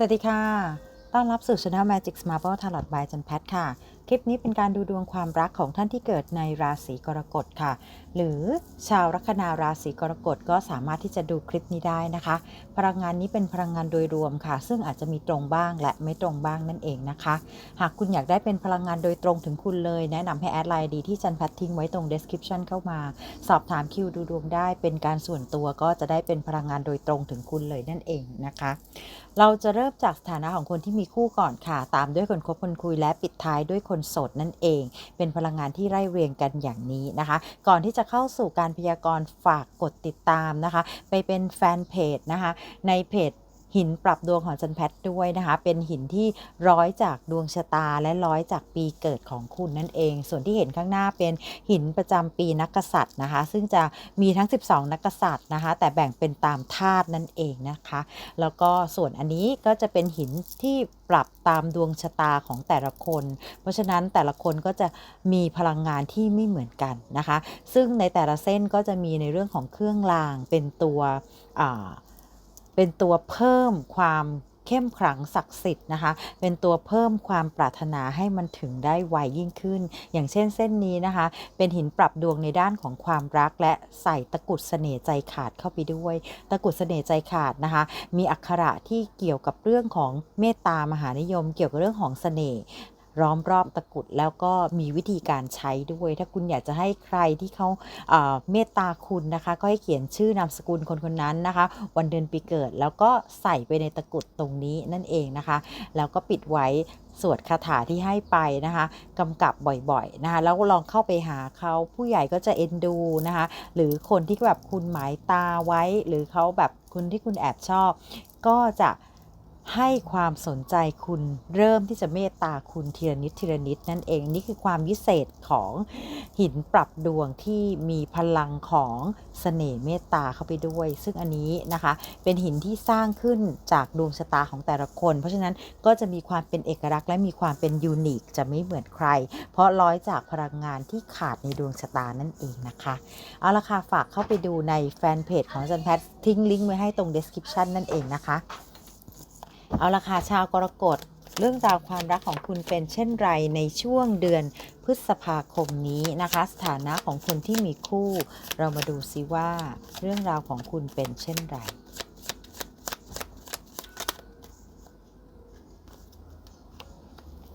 สวัสดีค่ะ ต้อนรับสู่ช anel Magic Marble Tarot by จันแพทค่ะ คลิปนี้เป็นการดูดวงความรักของท่านที่เกิดในราศีกรกฎค่ะ หรือชาวลัคนาราศีกรกฎก็สามารถที่จะดูคลิปนี้ได้นะคะ พลังงานนี้เป็นพลังงานโดยรวมค่ะ ซึ่งอาจจะมีตรงบ้างและไม่ตรงบ้างนั่นเองนะคะ หากคุณอยากได้เป็นพลังงานโดยตรงถึงคุณเลย แนะนำให้แอดไลน์ดีที่จันแพททิ้งไว้ตรง description เข้ามา สอบถามคิวดูดวงได้ เป็นการส่วนตัวก็จะได้เป็นพลังงานโดยตรงถึงคุณเลยนั่นเองนะคะ เราจะเริ่มจากสถานะของคนที่มีคู่ก่อนค่ะ ตามด้วยคนคบคนคุยและปิดท้ายด้วยคนโสดนั่นเอง เป็นพลังงานที่ไร่เรียงกันอย่างนี้นะคะ ก่อนที่จะเข้าสู่การพยากรณ์ฝากกดติดตามนะคะ ไปเป็นแฟนเพจนะคะในเพจ หินปรับดวงของจันแพทด้วยนะคะ เป็นหินที่ร้อยจากดวงชะตาและร้อยจากปีเกิดของคุณนั่นเอง ส่วนที่เห็นข้างหน้าเป็นหินประจำปีนักกษัตริย์นะคะ ซึ่งจะมีทั้ง 12 นักกษัตริย์นะคะ แต่แบ่งเป็นตามธาตุนั่นเองนะคะ แล้วก็ส่วนอันนี้ก็จะเป็นหินที่ปรับตามดวงชะตาของแต่ละคน เพราะฉะนั้นแต่ละคนก็จะมีพลังงานที่ไม่เหมือนกันนะคะ ซึ่งในแต่ละเส้นก็จะมีในเรื่องของเครื่องรางเป็นตัวอ่า เป็นตัวเพิ่มความเข้มขลังศักดิ์สิทธิ์นะคะ เป็นตัวเพิ่มความปรารถนาให้มันถึงได้ไวยิ่งขึ้น อย่างเช่นเส้นนี้นะคะ เป็นหินปรับดวงในด้านของความรัก และใส่ตะกุดเสน่ห์ใจขาดเข้าไปด้วย ตะกุดเสน่ห์ใจขาดนะคะ มีอักขระที่เกี่ยวกับเรื่องของเมตตามหานิยม เกี่ยวกับเรื่องของเสน่ห์ ล้อมรอบตะกุดแล้วก็มีวิธีการใช้ด้วย ถ้าคุณอยากจะให้ใครที่เขาเมตตาคุณนะคะ ก็ให้เขียนชื่อนามสกุลคนคนนั้นนะคะ วันเดือนปีเกิด แล้วก็ใส่ไปในตะกุดตรงนี้นั่นเองนะคะ แล้วก็ปิดไว้สวดคาถาที่ให้ไปนะคะกำกับบ่อยๆนะคะแล้วลองเข้าไปหาเขาผู้ใหญ่ก็จะเอ็นดูนะคะ หรือคนที่แบบคุณหมายตาไว้ หรือเขาแบบคุณที่คุณแอบชอบ ก็จะ ให้ความสนใจคุณเริ่มที่จะเมตตาคุณทีละนิดทีละนิดนั่นเองนี่คือความวิเศษของหินปรับดวงที่มีพลังของเสน่ห์เมตตาเข้าไปด้วย ซึ่งอันนี้นะคะเป็นหินที่สร้างขึ้นจากดวงชะตาของแต่ละคน เพราะฉะนั้นก็จะมีความเป็นเอกลักษณ์และมีความเป็นยูนิคจะไม่เหมือนใคร เพราะร้อยจากพลังงานที่ขาดในดวงชะตานั่นเองนะคะเอาละค่ะฝากเข้าไปดูในแฟนเพจของจันแพททิ้งลิงก์ไว้ให้ตรง description นั่นเองนะคะ เอาละค่ะชาวกรกฎเรื่องราวความรักของคุณเป็นเช่นไรในช่วงเดือนพฤษภาคมนี้นะคะ สถานะของคนที่มีคู่ เรามาดูซิว่าเรื่องราวของคุณเป็นเช่นไร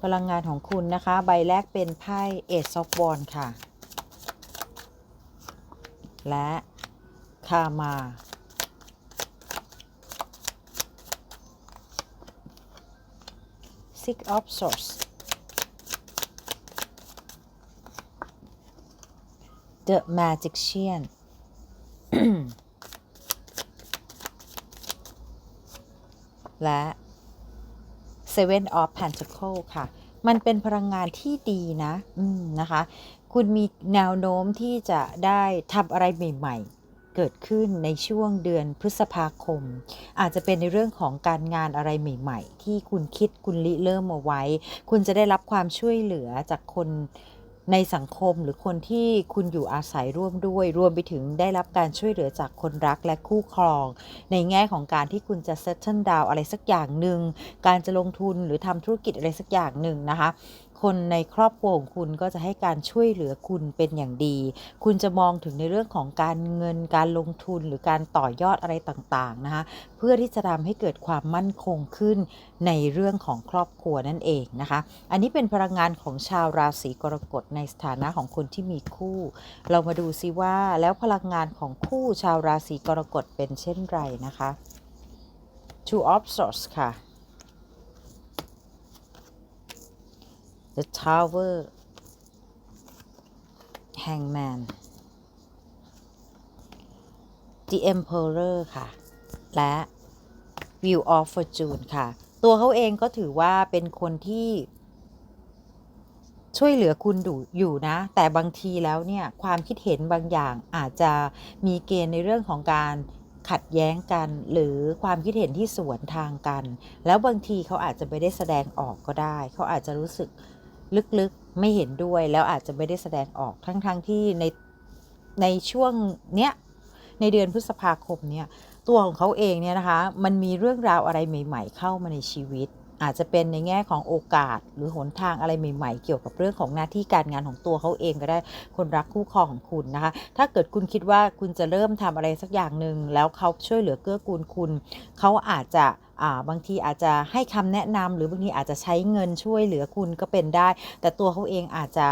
พลังงานของคุณนะคะ ใบแรกเป็นไพ่เอ e อ f วอนค่ะ และคามา Six of Swords The Magician และ Seven of Pentacles ค่ะ มันเป็นพลังงานที่ดีนะ อืม นะคะ คุณมีแนวโน้มที่จะได้ทำอะไรใหม่ ๆ เกิดขึ้นในช่วงเดือนพฤษภาคม อาจจะเป็นในเรื่องของการงานอะไรใหม่ ๆ ที่คุณคิดคุณริเริ่มเอาไว้ คุณจะได้รับความช่วยเหลือจากคนในสังคมหรือคนที่คุณอยู่อาศัยร่วมด้วย รวมไปถึงได้รับการช่วยเหลือจากคนรักและคู่ครอง ในแง่ของการที่คุณจะ settle down อะไรสักอย่างหนึ่งการจะลงทุนหรือทำธุรกิจอะไรสักอย่างหนึ่งนะคะ คนในครอบครัวของคุณก็จะให้การช่วยเหลือคุณเป็นอย่างดี คุณจะมองถึงในเรื่องของการเงินการลงทุนหรือการต่อยอดอะไรต่างๆนะคะเพื่อที่จะทำให้เกิดความมั่นคงขึ้นในเรื่องของครอบครัวนั่นเองนะคะ อันนี้เป็นพลังงานของชาวราศีกรกฎในสถานะของคนที่มีคู่ เรามาดูซิว่าแล้วพลังงานของคู่ชาวราศีกรกฎเป็นเช่นไรนะคะ Two of Swords ค่ะ The Tower Hangman The Emperor ค่ะ และ Wheel of Fortune ค่ะ ตัวเขาเองก็ถือว่าเป็นคนที่ช่วยเหลือคุณอยู่นะ แต่บางทีแล้วเนี่ยความคิดเห็นบางอย่างอาจจะมีเกณฑ์ในเรื่องของการขัดแย้งกันหรือความคิดเห็นที่สวนทางกัน แล้วบางทีเขาอาจจะไม่ได้แสดงออกก็ได้ เขาอาจจะรู้สึก ลึกๆไม่เห็นด้วยแล้วอาจจะไม่ได้แสดงออกทั้งๆทที่ในในช่วงเนี้ยในเดือนพฤษภาคมเนี่ยตัวของเขาเองเนี่ยนะคะ มันมีเรื่องราวอะไรใหม่ ๆ เข้ามาในชีวิต อาจจะเป็นในแง่ของโอกาสหรือหนทางอะไรใหม่ ๆ เกี่ยวกับเรื่องของหน้าที่การงานของตัวเขาเองก็ได้คนรักคู่ครองของคุณนะคะ ถ้าเกิดคุณคิดว่าคุณจะเริ่มทำอะไรสักอย่างหนึ่งแล้วเขาช่วยเหลือเกื้อกูลคุณ เขาอาจจะาบางทีอาจจะให้คำแนะนำหรือบางทีอาจจะใช้เงินช่วยเหลือคุณก็เป็นได้ แต่ตัวเขาเองอาจจะ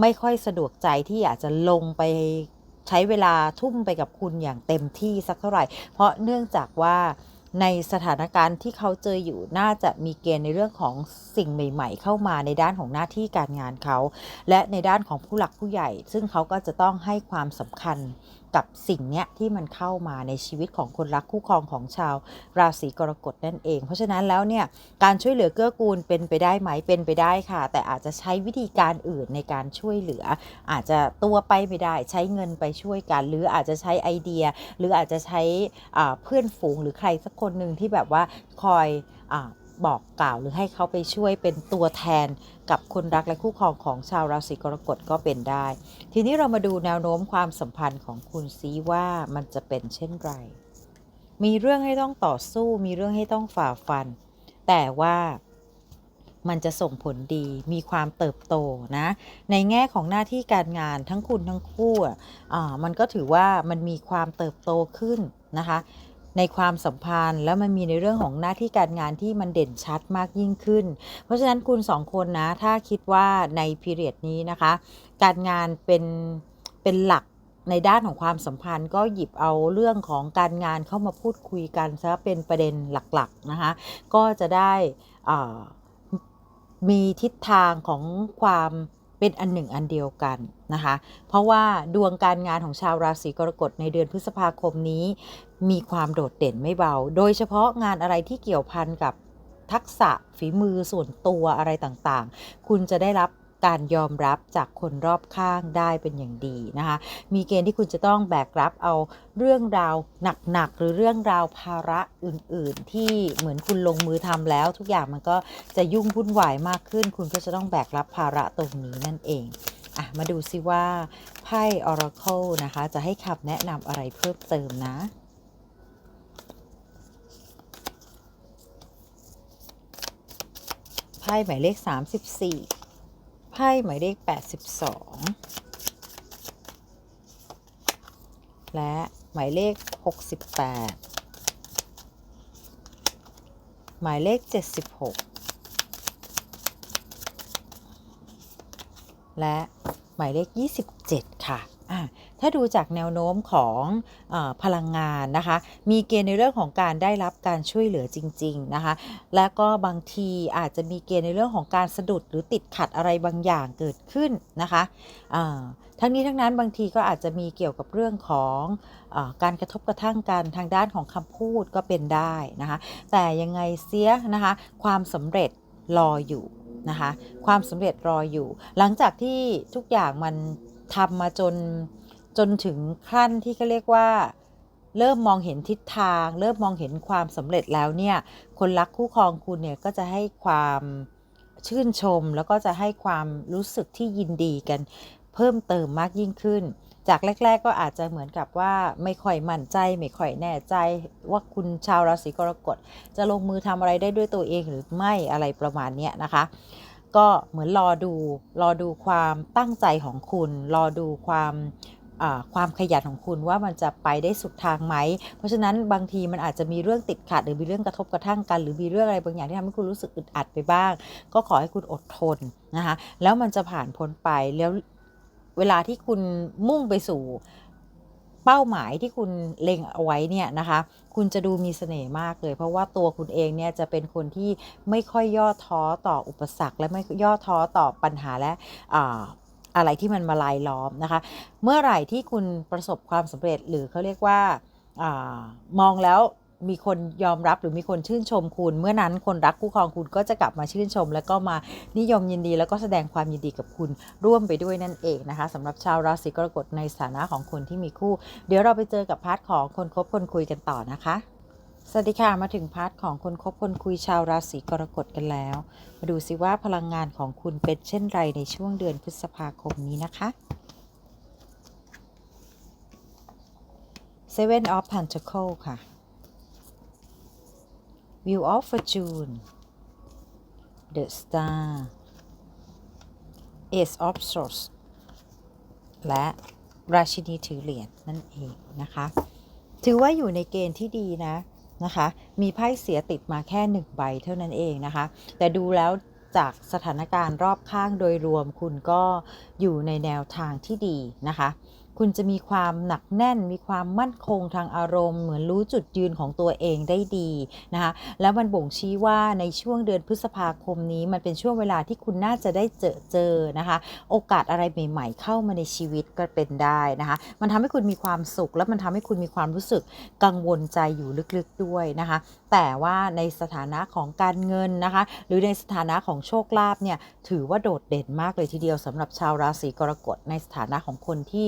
ไม่ค่อยสะดวกใจที่อยากจะลงไปใช้เวลาทุ่มไปกับคุณอย่างเต็มที่สักเท่าไหร่ เพราะเนื่องจากว่า ในสถานการณ์ที่เขาเจออยู่น่าจะมีเกณฑ์ในเรื่องของสิ่งใหม่ ๆ เข้ามาในด้านของหน้าที่การงานเขา และในด้านของผู้หลักผู้ใหญ่ ซึ่งเขาก็จะต้องให้ความสำคัญ กับสิ่งเนี้ยที่มันเข้ามาในชีวิตของคนรักคู่ครองของชาว ราศีกรกฎนั่นเอง เพราะฉะนั้นแล้วเนี่ยการช่วยเหลือเกื้อกูลเป็นไปได้ไหมเป็นไปได้ค่ะ แต่อาจจะใช้วิธีการอื่นในการช่วยเหลือ อาจจะตัวไปไม่ได้ใช้เงินไปช่วยกัน หรืออาจจะใช้ไอเดีย หรืออาจจะใช้เพื่อนฝูงหรือใครสักคนหนึ่งที่แบบว่าคอยอ บอกกล่าวหรือให้เขาไปช่วยเป็นตัวแทนกับคนรักและคู่ครองของชาวราศีกรกฎก็เป็นได้ ทีนี้เรามาดูแนวโน้มความสัมพันธ์ของคุณซีว่ามันจะเป็นเช่นไร มีเรื่องให้ต้องต่อสู้ มีเรื่องให้ต้องฝ่าฟัน แต่ว่ามันจะส่งผลดี มีความเติบโตนะ ในแง่ของหน้าที่การงานทั้งคุณทั้งคู่อ่ามันก็ถือว่ามันมีความเติบโตขึ้นนะคะ ในความสัมพันธ์ แล้วมันมีในเรื่องของหน้าที่การงานที่มันเด่นชัดมากยิ่งขึ้น เพราะฉะนั้นคุณสองคนนะ ถ้าคิดว่าในพีเรียดนี้นะคะ การงานเป็นเป็นหลักในด้านของความสัมพันธ์ก็หยิบเอาเรื่องของการงานเข้ามาพูดคุยกันซะเป็นประเด็นหลักๆนะคะ ก็จะได้มีทิศทางของความเป็นอันหนึ่งอันเดียวกันนะคะ เพราะว่าดวงการงานของชาวราศีกรกฎในเดือนพฤษภาคมนี้ มีความโดดเด่นไม่เบา โดยเฉพาะงานอะไรที่เกี่ยวพันกับทักษะฝีมือส่วนตัวอะไรต่างๆ คุณจะได้รับการยอมรับจากคนรอบข้างได้เป็นอย่างดีนะคะ มีเกณฑ์ที่คุณจะต้องแบกรับเอาเรื่องราวหนักๆ หรือเรื่องราวภาระอื่นๆ ที่เหมือนคุณลงมือทำแล้ว ทุกอย่างมันก็จะยุ่งวุ่นวายมากขึ้น คุณก็จะต้องแบกรับภาระตรงนี้นั่นเองอะมาดูซิว่าไพ่ Oracle นะคะ จะให้คำแนะนำอะไรเพิ่มเติมนะ พ่หมายเลข 34 ไพ่หมายเลข 82 และหมายเลข 68 หมายเลข 76 และหมายเลข 27 ค่ะ อะ ถ้าดูจากแนวโน้มของอพลังงานนะคะ มีเกณฑ์ในเรื่องของการได้รับการช่วยเหลือจริง ๆนะคะ และก็บางทีอาจจะมีเกณฑ์ในเรื่องของการสะดุดหรือติดขัดอะไรบางอย่างเกิดขึ้นนะคะทั้งนี้ทั้งนั้นบางทีก็อาจจะมีเกี่ยวกับเรื่องของอการกระทบกระทั่งกันทางด้านของคำพูดก็เป็นได้นะคะ แต่ยังไงเสียนะคะความสำเร็จรออยู่นะคะ ความสำเร็จรออยู่ หลังจากที่ทุกอย่างมันทำมาจน จนถึงขั้นที่เขาเรียกว่า เริ่มมองเห็นทิศทาง เริ่มมองเห็นความสำเร็จแล้วเนี่ยคนรักคู่ครองคุณเนี่ยก็จะให้ความชื่นชม แล้วก็จะให้ความรู้สึกที่ยินดีกันเพิ่มเติมมากยิ่งขึ้น จากแรก ๆ ก็อาจจะเหมือนกับว่าไม่ค่อยมั่นใจ ไม่ค่อยแน่ใจ ว่าคุณชาวราศีกรกฎจะลงมือทำอะไรได้ด้วยตัวเองหรือไม่อะไรประมาณนี้นะคะ ก็เหมือนรอดูรอดูความตั้งใจของคุณ รอดูความ ความขยันของคุณว่ามันจะไปได้สุดทางไหม เพราะฉะนั้นบางทีมันอาจจะมีเรื่องติดขัดหรือมีเรื่องกระทบกระทั่งกัน หรือมีเรื่องอะไรบางอย่างที่ทำให้คุณรู้สึกอึดอัดไปบ้าง ก็ขอให้คุณอดทนนะคะแล้วมันจะผ่านพ้นไปแล้วเวลาที่คุณมุ่งไปสู่เป้าหมายที่คุณเล็งเอาไว้เนี่ยนะคะ คุณจะดูมีเสน่ห์มากเลย เพราะว่าตัวคุณเองเนี่ยจะเป็นคนที่ไม่ค่อยย่อท้อต่ออุปสรรค และไม่ย่อท้อต่อปัญหาและ อะไรที่มันมาลายล้อมนะคะ เมื่อไหร่ที่คุณประสบความสำเร็จหรือเขาเรียกว่าอามองแล้วมีคนยอมรับหรือมีคนชื่นชมคุณ เมื่อนั้นคนรักคู่ครองคุณก็จะกลับมาชื่นชม แล้วก็มานิยมยินดีแล้วก็แสดงความยินดีกับคุณร่วมไปด้วยนั่นเองนะคะสำหรับชาวราศีกรกฎในสถานะของคนที่มีคู่ เดี๋ยวเราไปเจอกับพาร์ทของคนคบคนคุยกันต่อนะคะ สวัสดีค่ะ มาถึงพาร์ทของคนคบคนคุยชาวราศีกรกฎกันแล้ว มาดูซิว่าพลังงานของคุณเป็นเช่นไรในช่วงเดือนพฤษภาคมนี้นะคะ Seven of Pentacle ค่ะ Wheel of Fortune The Star Ace of Swords และราชินีถือเหรียญนั่นเองนะคะ ถือว่าอยู่ในเกณฑ์ที่ดีนะ นะคะ มีไพ่เสียติดมาแค่หนึ่งใบเท่านั้นเองนะคะ แต่ดูแล้วจากสถานการณ์รอบข้างโดยรวมคุณก็อยู่ในแนวทางที่ดีนะคะ คุณจะมีความหนักแน่น มีความมั่นคงทางอารมณ์ เหมือนรู้จุดยืนของตัวเองได้ดีนะคะแล้วมันบ่งชี้ว่าในช่วงเดือนพฤษภาคมนี้มันเป็นช่วงเวลาที่คุณน่าจะได้เจอเจอนะคะ โอกาสอะไรใหม่ ๆ เข้ามาในชีวิตก็เป็นได้นะคะ มันทำให้คุณมีความสุข แล้วมันทำให้คุณมีความรู้สึกกังวลใจอยู่ลึกๆด้วยนะคะ แต่ว่าในสถานะของการเงินนะคะ หรือในสถานะของโชคลาภเนี่ยถือว่าโดดเด่นมากเลยทีเดียวสำหรับชาวราศีกรกฎในสถานะของคนที่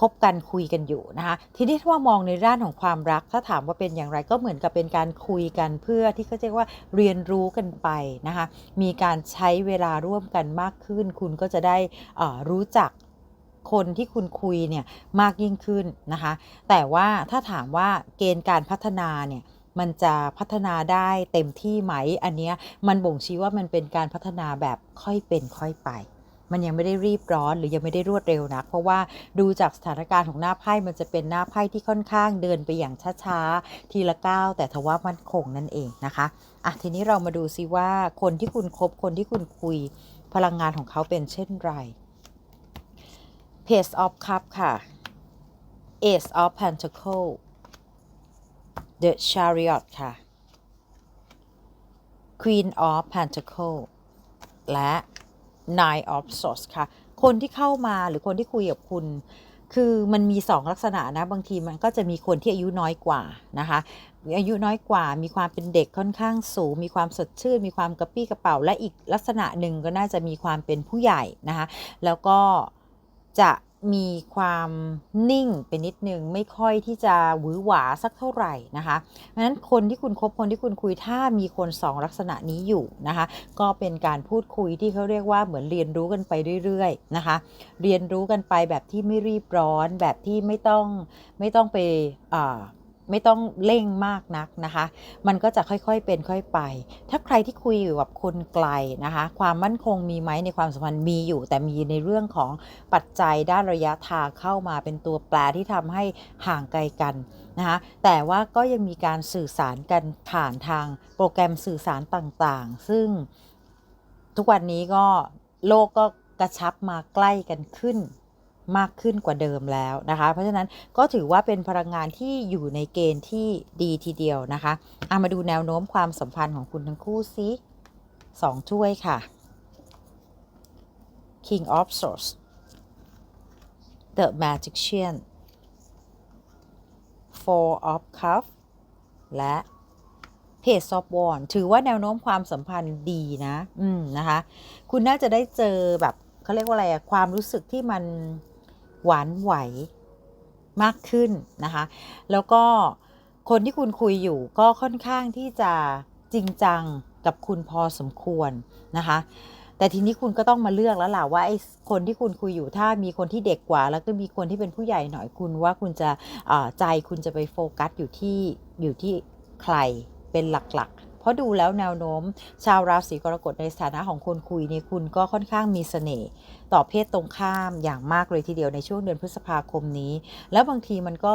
คบกันคุยกันอยู่นะคะทีนี้ถ้ามองในด้านของความรัก ถ้าถามว่าเป็นอย่างไรก็เหมือนกับเป็นการคุยกันเพื่อที่เขาเรียกว่าเรียนรู้กันไปนะคะมีการใช้เวลาร่วมกันมากขึ้น คุณก็จะได้รู้จักคนที่คุณคุยเนี่ยมากยิ่งขึ้นนะคะแต่ว่าถ้าถามว่าเกณฑ์การพัฒนาเนี่ย มันจะพัฒนาได้เต็มที่ไหม อันเนี้ยมันบ่งชี้ว่ามันเป็นการพัฒนาแบบค่อยเป็นค่อยไป มันยังไม่ได้รีบร้อนหรือยังไม่ได้รวดเร็วนักเพราะว่าดูจากสถานการณ์ของหน้าไพ่มันจะเป็นหน้าไพ่ที่ค่อนข้างเดินไปอย่างช้าๆทีละก้าวแต่ทว่ามันคงนั่นเองนะคะอะทีนี้เรามาดูซิว่าคนที่คุณคบคนที่คุณคุยพลังงานของเขาเป็นเช่นไร Page of Cup ค่ะ Ace of Pentacle The Chariot ค่ะ Queen of Pentacle และ Nine of Swords ค่ะ คนที่เข้ามาหรือคนที่คุยกับคุณคือมันมี 2 ลักษณะนะ บางทีมันก็จะมีคนที่อายุน้อยกว่านะคะอายุน้อยกว่ามีความเป็นเด็กค่อนข้างสูง มีความสดชื่น มีความกระปี้กระเป๋า และอีกลักษณะหนึ่งก็น่าจะมีความเป็นผู้ใหญ่นะคะแล้วก็จะ มีความนิ่งไปนิดนึง ไม่ค่อยที่จะหวือหวาสักเท่าไหร่นะคะเพราะฉะนั้นคนที่คุณคบคนที่คุณคุยถ้ามีคนสองลักษณะนี้อยู่นะคะ ก็เป็นการพูดคุยที่เขาเรียกว่าเหมือนเรียนรู้กันไปเรื่อยๆนะคะ เรียนรู้กันไปแบบที่ไม่รีบร้อน แบบที่ไม่ต้องไม่ต้องไปอ่า ไม่ต้องเร่งมากนักนะคะ มันก็จะค่อยๆเป็นค่อยไป ถ้าใครที่คุยอยู่กับคนไกลนะคะ ความมั่นคงมีไหมในความสัมพันธ์มีอยู่ แต่มีในเรื่องของปัจจัยด้านระยะทางเข้ามาเป็นตัวแปรที่ทำให้ห่างไกลกันนะคะ แต่ว่าก็ยังมีการสื่อสารกันผ่านทางโปรแกรมสื่อสารต่างๆ ซึ่งทุกวันนี้ก็โลกก็กระชับมาใกล้กันขึ้น มากขึ้นกว่าเดิมแล้วนะคะ เพราะฉะนั้นก็ถือว่าเป็นพลังงานที่อยู่ในเกณฑ์ที่ดีทีเดียวนะคะอามาดูแนวโน้มความสัมพันธ์ของคุณทั้งคู่ซิสองถ้วยค่ะ King of Swords The Magician Four of Cups และ Page of Wands ถือว่าแนวโน้มความสัมพันธ์ดีนะ อืมนะคะ คุณน่าจะได้เจอแบบเขาเรียกว่าอะไรอะความรู้สึกที่มัน หวานไหวมากขึ้นนะคะ แล้วก็คนที่คุณคุยอยู่ก็ค่อนข้างที่จะจริงจังกับคุณพอสมควรนะคะ แต่ทีนี้คุณก็ต้องมาเลือกแล้วล่ะว่าไอ้คนที่คุณคุยอยู่ถ้ามีคนที่เด็กกว่า แล้วก็มีคนที่เป็นผู้ใหญ่หน่อยคุณว่าคุณจะใจคุณจะไปโฟกัสอยู่ที่อยู่ที่ใครเป็นหลักๆ เพราะดูแล้วแนวโน้ม ชาวราศีกรกฎในสถานะของคนคุยนี่คุณก็ค่อนข้างมีเสน่ห์ต่อเพศตรงข้ามอย่างมากเลยทีเดียวในช่วงเดือนพฤษภาคมนี้ แล้วบางทีมันก็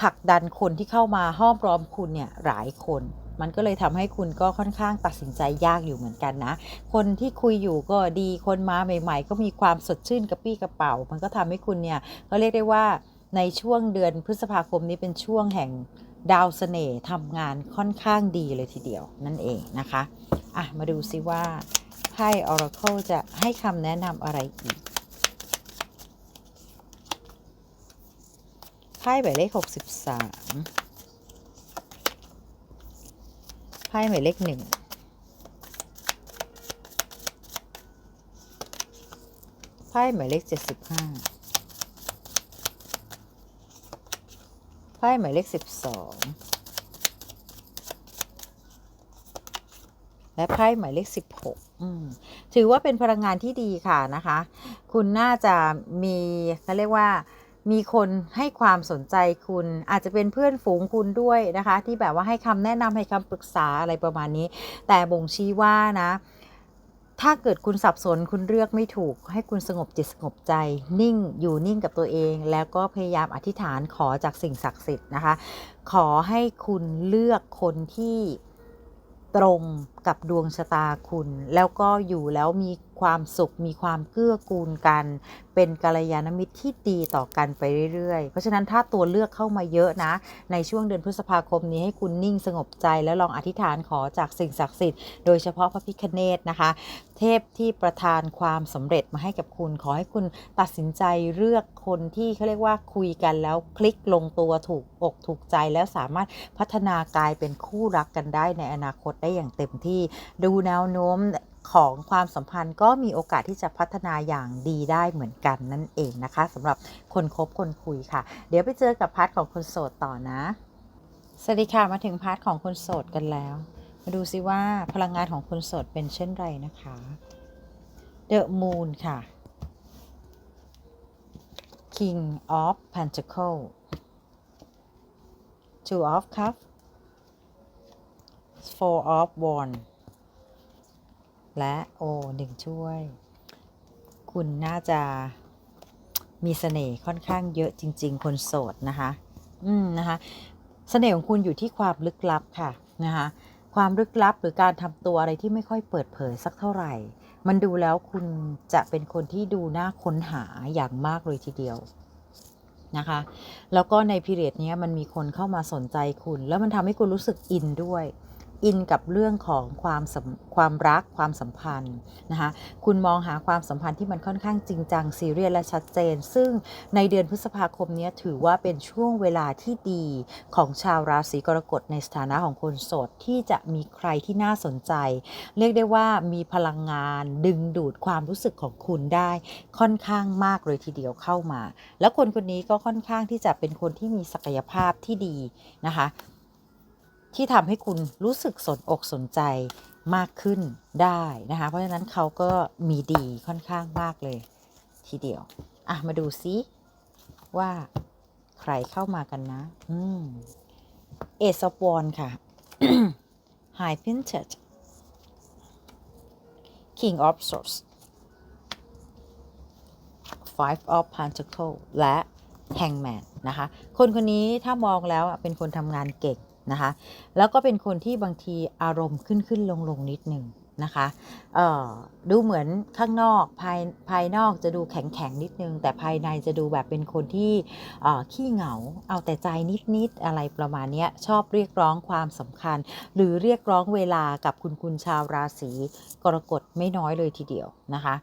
ผลักดันคนที่เข้ามาห้อมล้อมคุณเนี่ยหลายคนมันก็เลยทำให้คุณก็ค่อนข้างตัดสินใจยากอยู่เหมือนกันนะ คนที่คุยอยู่ก็ดี คนมาใหม่ ๆ ก็มีความสดชื่นกระปี้กระเป๋า มันก็ทำให้คุณเนี่ยก็เรียกได้ว่าในช่วงเดือนพฤษภาคมนี้เป็นช่วงแห่ง ดาวเสน่ห์ทำงานค่อนข้างดีเลยทีเดียวนั่นเองนะคะอะมาดูซิว่าไพ่ Oracle จะให้คำแนะนำอะไรอีกไพ่หมายเลข 63 ไพ่หมายเลขหนึ่งไพ่หมายเลข 75 พ่หมายเลข12และไพ่หมายเลข16อืมถือว่าเป็นพลังงานที่ดีค่ะนะคะ คุณน่าจะมีเขาเรียกว่ามีคนให้ความสนใจคุณอาจจะเป็นเพื่อนฝูงคุณด้วยนะคะ ที่แบบว่าให้คำแนะนำให้คำปรึกษาอะไรประมาณนี้ แต่บ่งชี้ว่านะ ถ้าเกิดคุณสับสนคุณเลือกไม่ถูก ให้คุณสงบจิตสงบใจ นิ่งอยู่นิ่งกับตัวเอง แล้วก็พยายามอธิษฐานขอจากสิ่งศักดิ์สิทธิ์นะคะ ขอให้คุณเลือกคนที่ตรงกับดวงชะตาคุณ แล้วก็อยู่แล้วมี ความสุข มีความเกื้อกูลกัน เป็นกัลยาณมิตรที่ดีต่อกันไปเรื่อยๆ เพราะฉะนั้นถ้าตัวเลือกเข้ามาเยอะนะ ในช่วงเดือนพฤษภาคมนี้ให้คุณนิ่งสงบใจแล้วลองอธิษฐานขอจากสิ่งศักดิ์สิทธิ์โดยเฉพาะพระพิคเนตนะคะ เทพที่ประทานความสำเร็จมาให้กับคุณ ขอให้คุณตัดสินใจเลือกคนที่เขาเรียกว่าคุยกันแล้วคลิกลงตัวถูกอกถูกใจแล้วสามารถพัฒนากลายเป็นคู่รักกันได้ในอนาคตได้อย่างเต็มที่ ดูแนวโน้ม ของความสัมพันธ์ก็มีโอกาสที่จะพัฒนาอย่างดีได้เหมือนกันนั่นเองนะคะสำหรับคนคบคนคุยค่ะ เดี๋ยวไปเจอกับพาร์ทของคนโสดต่อนะสวัสดีค่ะมาถึงพาร์ทของคนโสดกันแล้ว มาดูซิว่าพลังงานของคนโสดเป็นเช่นไรนะคะ The Moon ค่ะ King of Pentacle Two of Cups Four of Wands และโอหนึ่งช่วย คุณน่าจะมีเสน่ห์ค่อนข้างเยอะจริง ๆ คนโสดนะคะ อืมนะคะเสน่ห์ของคุณอยู่ที่ความลึกลับค่ะนะคะความลึกลับหรือการทำตัวอะไรที่ไม่ค่อยเปิดเผยสักเท่าไหร่ มันดูแล้วคุณจะเป็นคนที่ดูน่าค้นหาอย่างมากเลยทีเดียวนะคะ แล้วก็ในพีเรียดนี้มันมีคนเข้ามาสนใจคุณ แล้วมันทำให้คุณรู้สึกอินด้วย อินกับเรื่องของความความรักความสัมพันธ์นะคะคุณมองหาความสัมพันธ์ที่มันค่อนข้างจริงจังซีเรียสและชัดเจน ซึ่งในเดือนพฤษภาคมนี้ถือว่าเป็นช่วงเวลาที่ดีของชาวราศีกรกฎในสถานะของคนโสดที่จะมีใครที่น่าสนใจ เรียกได้ว่ามีพลังงานดึงดูดความรู้สึกของคุณได้ค่อนข้างมากเลยทีเดียวเข้ามา แล้วคนคนนี้ก็ค่อนข้างที่จะเป็นคนที่มีศักยภาพที่ดีนะคะ ที่ทำให้คุณรู้สึกสนอกสนใจมากขึ้นได้นะคะ เพราะฉะนั้นเขาก็มีดีค่อนข้างมากเลย ทีเดียว อะ มาดูซิว่าใครเข้ามากันนะ อืมเอซอฟวอนค่ะ High Pinted King of Swords Five of Pentacles และ Hangman นะคะ คนคนนี้ถ้ามองแล้วเป็นคนทำงานเก่ง นะคะ แล้วก็เป็นคนที่บางทีอารมณ์ขึ้นขึ้นลงลงนิดหนึ่งนะคะดูเหมือนข้างนอกภายภายนอกจะดูแข็งแข็งนิดนึง แต่ภายในจะดูแบบเป็นคนที่ขี้เหงาเอาแต่ใจนิดๆอะไรประมาณนี้ชอบเรียกร้องความสำคัญ หรือเรียกร้องเวลากับคุณคุณชาวราศีกรกฎไม่น้อยเลยทีเดียวนะคะ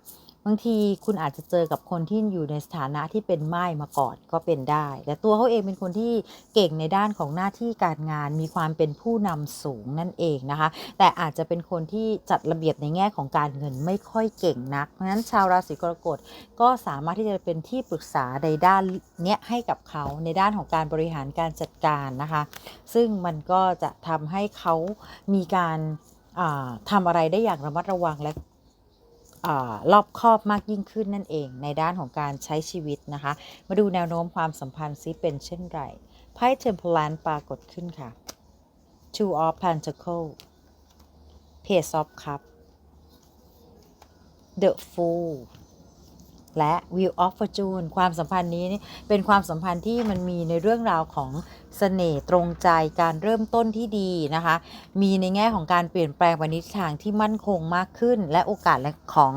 างทีคุณอาจจะเจอกับคนที่อยู่ในสถานะที่เป็นไม้มาก่อนก็เป็นได้ แต่ตัวเขาเองเป็นคนที่เก่งในด้านของหน้าที่การงานมีความเป็นผู้นำสูงนั่นเองนะคะ แต่อาจจะเป็นคนที่จัดระเบียบในแง่ของการเงินไม่ค่อยเก่งนักเพราะฉะนั้นชาวราศีกรกฎก็สามารถที่จะเป็นที่ปรึกษาในด้านเนี้ยให้กับเขาในด้านของการบริหารการจัดการนะคะ ซึ่งมันก็จะทำให้เขามีการอ่าทำอะไรได้อย่างระมัดระวังและ รอบคอบมากยิ่งขึ้นนั่นเอง ในด้านของการใช้ชีวิตนะคะ มาดูแนวโน้มความสัมพันธ์ซิเป็นเช่นไรไพ่เทมเพลันปรากฏขึ้นค่ะ Two of Pentacles Page of Cup The Fool และ Wheel of Fortune ความสัมพันธ์นี้เป็นความสัมพันธ์ที่มันมีในเรื่องราวของเสน่ห์ตรงใจการเริ่มต้นที่ดีนะคะ มีในแง่ของการเปลี่ยนแปลงไปในทิศทางที่มั่นคงมากขึ้น และโอกาสของ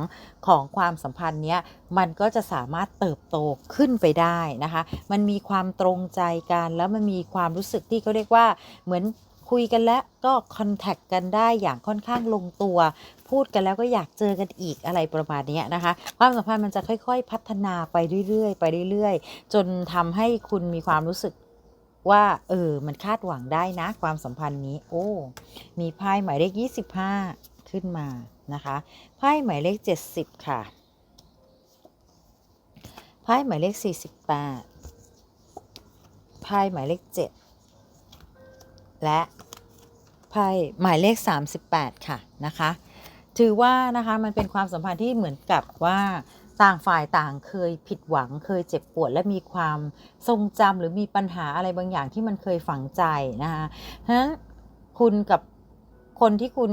ของความสัมพันธ์เนี้ยมันก็จะสามารถเติบโตขึ้นไปได้นะคะ มันมีความตรงใจกันแล้วมันมีความรู้สึกที่เขาเรียกว่าเหมือน คุยกันแล้วก็คอนแทคกันได้อย่างค่อนข้างลงตัว พูดกันแล้วก็อยากเจอกันอีกอะไรประมาณนี้นะคะ ความสัมพันธ์มันจะค่อย ๆ พัฒนาไปเรื่อยๆ ไปเรื่อยๆ จนทำให้คุณมีความรู้สึกว่า เออ มันคาดหวังได้นะ ความสัมพันธ์นี้ โอ้ มีไพ่หมายเลข 25 ขึ้นมานะคะไพ่หมายเลข 70 ค่ะไพ่หมายเลข 48ไพ่หมายเลข 7 และ ไพ่หมายเลข 38 ค่ะนะคะ ถือว่านะคะมันเป็นความสัมพันธ์ที่เหมือนกับว่าต่างฝ่ายต่างเคยผิดหวังเคยเจ็บปวดและมีความทรงจำหรือมีปัญหาอะไรบางอย่างที่มันเคยฝังใจนะคะเพราะฉะนั้นคุณกับคนที่คุณ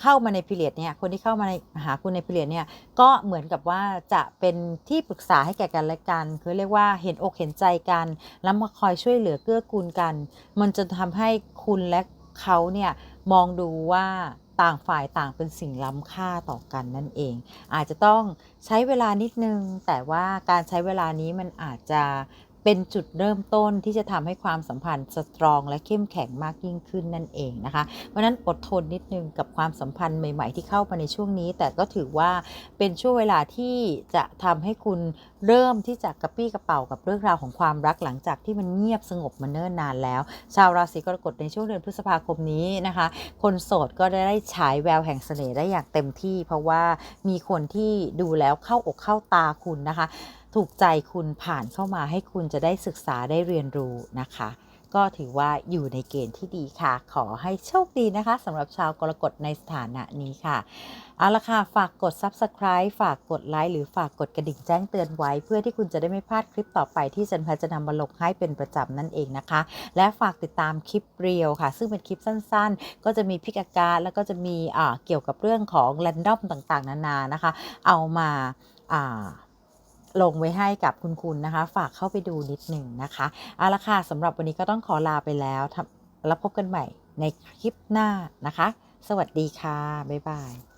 เข้ามาในพิเรียดเนี่ย คนที่เข้ามาในหาคุณในพิเรียดเนี่ย ก็เหมือนกับว่าจะเป็นที่ปรึกษาให้แก่กันและกัน คือเรียกว่าเห็นอกเห็นใจกัน แล้วมาคอยช่วยเหลือเกื้อกูลกัน มันจะทำให้คุณและ เขาเนี่ยมองดูว่าต่างฝ่ายต่างเป็นสิ่งล้ำค่าต่อกันนั่นเอง อาจจะต้องใช้เวลานิดนึง แต่ว่าการใช้เวลานี้มันอาจจะ เป็นจุดเริ่มต้นที่จะทำให้ความสัมพันธ์สตรอง และเข้มแข็งมากยิ่งขึ้นนั่นเองนะคะ เพราะนั้นอดทนนิดนึงกับความสัมพันธ์ใหม่ ๆ ที่เข้ามาในช่วงนี้ แต่ก็ถือว่าเป็นช่วงเวลาที่จะทำให้คุณเริ่มที่จะกระปี้กระเป๋ากับเรื่องราวของความรักหลังจากที่มันเงียบสงบมาเนิ่นนานแล้ว ชาวราศีกรกฎในช่วงเดือนพฤษภาคมนี้นะคะ คนโสดก็ได้ฉายแววแห่งเสน่ห์ได้อย่างเต็มที่ เพราะว่ามีคนที่ดูแล้วเข้าอกเข้าตาคุณนะคะ ถูกใจคุณผ่านเข้ามาให้คุณจะได้ศึกษาได้เรียนรู้นะคะ ก็ถือว่าอยู่ในเกณฑ์ที่ดีค่ะ ขอให้โชคดีนะคะสำหรับชาวกรกฎในสถานะนี้ค่ะ เอาละค่ะ ฝากกด Subscribe ฝากกดไลค์หรือฝากกดกระดิ่งแจ้งเตือนไว้ เพื่อที่คุณจะได้ไม่พลาดคลิปต่อไปที่จันพทย์จะนำมาลงให้เป็นประจำนั่นเองนะคะ และฝากติดตามคลิปเรียวค่ะ ซึ่งเป็นคลิปสั้นๆ ก็จะมีพิกอาการแล้วก็จะมีอ่าเกี่ยวกับเรื่องของแรนดอมต่างๆ นานานะคะ เอามาอ่า ลงไว้ให้กับคุณคุณนะคะ ฝากเข้าไปดูนิดหนึ่งนะคะเอาละค่ะสำหรับวันนี้ก็ต้องขอลาไปแล้วแล้วพบกันใหม่ในคลิปหน้านะคะ สวัสดีค่ะ บ๊ายบาย